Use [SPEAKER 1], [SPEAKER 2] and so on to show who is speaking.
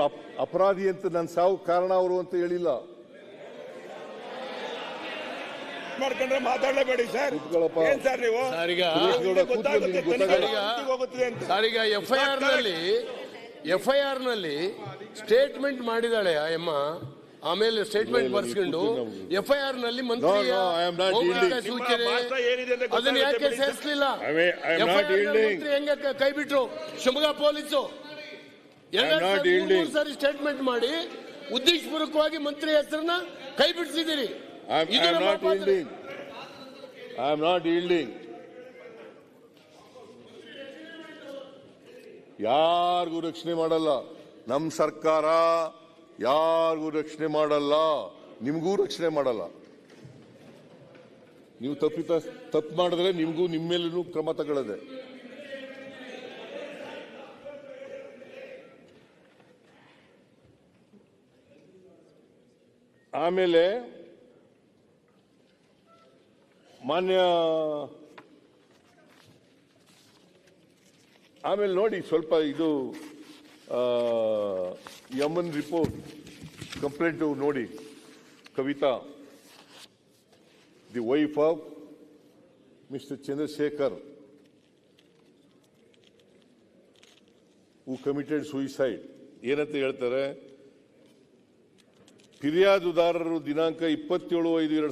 [SPEAKER 1] Up- ಅಪರಾಧಿ ಅಂತ ನನ್ನ ಸಾವು ಕಾರಣ ಅವರು ಅಂತ ಹೇಳಿಲ್ಲ.
[SPEAKER 2] ಮಾಡ್ಕೊಂಡ್ರೆ ಮಾತಾಡಲೇಬೇಡಿ ಸರ್. ಏನ್ ಸರ್ ನೀವು? ಗೊತ್ತಾಗುತ್ತೆ. ಹೋಗುತ್ತದೆ ಅಂತ.
[SPEAKER 3] ಈಗ ನಲ್ಲಿ ಎಫ್ ಐ ಆರ್ನಲ್ಲಿ ಸ್ಟೇಟ್ಮೆಂಟ್ ಮಾಡಿದಾಳೆ ಆ ಅಮ್ಮ ಆಮೇಲೆ ಸ್ಟೇಟ್ಮೆಂಟ್ ಬರ್ಸ್ಕೊಂಡು
[SPEAKER 1] ನೀವು
[SPEAKER 3] ಎಫ್ ಐ ಆರ್ನಲ್ಲಿ ಮಂತ್ರಿಯ
[SPEAKER 1] No, no, I am not yielding.
[SPEAKER 3] ಸೂಚನೆ
[SPEAKER 2] ಏನಿದೆ ಅಂತ
[SPEAKER 3] ಅದನ್ನ ಯಾಕೆ. ಸೇರಿಸಲಿಲ್ಲ?
[SPEAKER 1] I am- not yielding.
[SPEAKER 3] ಮಂತ್ರಿ ಹೆಂಗೆ ಕ- ಕೈ ಬಿಟ್ರು? ಶಿವಮೊಗ್ಗ ಪೊಲೀಸು. ಎರಡ್ ಸಾರಿ ಸ್ಟೇಟ್ಮೆಂಟ್ ಮಾಡಿ ಉದ್ದೇಶಪೂರ್ವಕವಾಗಿ ಮಂತ್ರಿ ಹೆಸರನ್ನ ಕೈ ಬಿಡಿಸಿದಿರಿ
[SPEAKER 1] ಆಮ್. I am not ಯಾರಿಗೂ ರಕ್ಷಣೆ ಮಾಡಲ್ಲ. ನಮ್ಮ ಸರ್ಕಾರ ಯಾರಿಗೂ ರಕ್ಷಣೆ ಮಾಡಲ್ಲ. ನಿಮಗೂ ರಕ್ಷಣೆ ಮಾಡಲ್ಲ. ನೀವು ತಪ್ಪಿತ ತಪ್ಪು ಮಾಡಿದ್ರೆ ನಿಮಗೂ ನಿಮ್ಮ ಮೇಲೂ ಕ್ರಮ ತಗೊಳ್ಳದೆ. ಆಮೇಲೆ ಮಾನ್ಯ ಆಮೇಲೆ ನೋಡಿ ಸ್ವಲ್ಪ ಇದು ಯಮನ್ ರಿಪೋರ್ಟ್ ಕಂಪ್ಲೇಂಟ್ ನೋಡಿ. Kavitha the wife of mister Chandrashekar who committed suicide ಏನಂತ ಹೇಳ್ತಾರೆ? ಫಿರ್ಯಾದುದಾರರು ದಿನಾಂಕ ಇಪ್ಪತ್ತೇಳು ಐದು ಎರಡು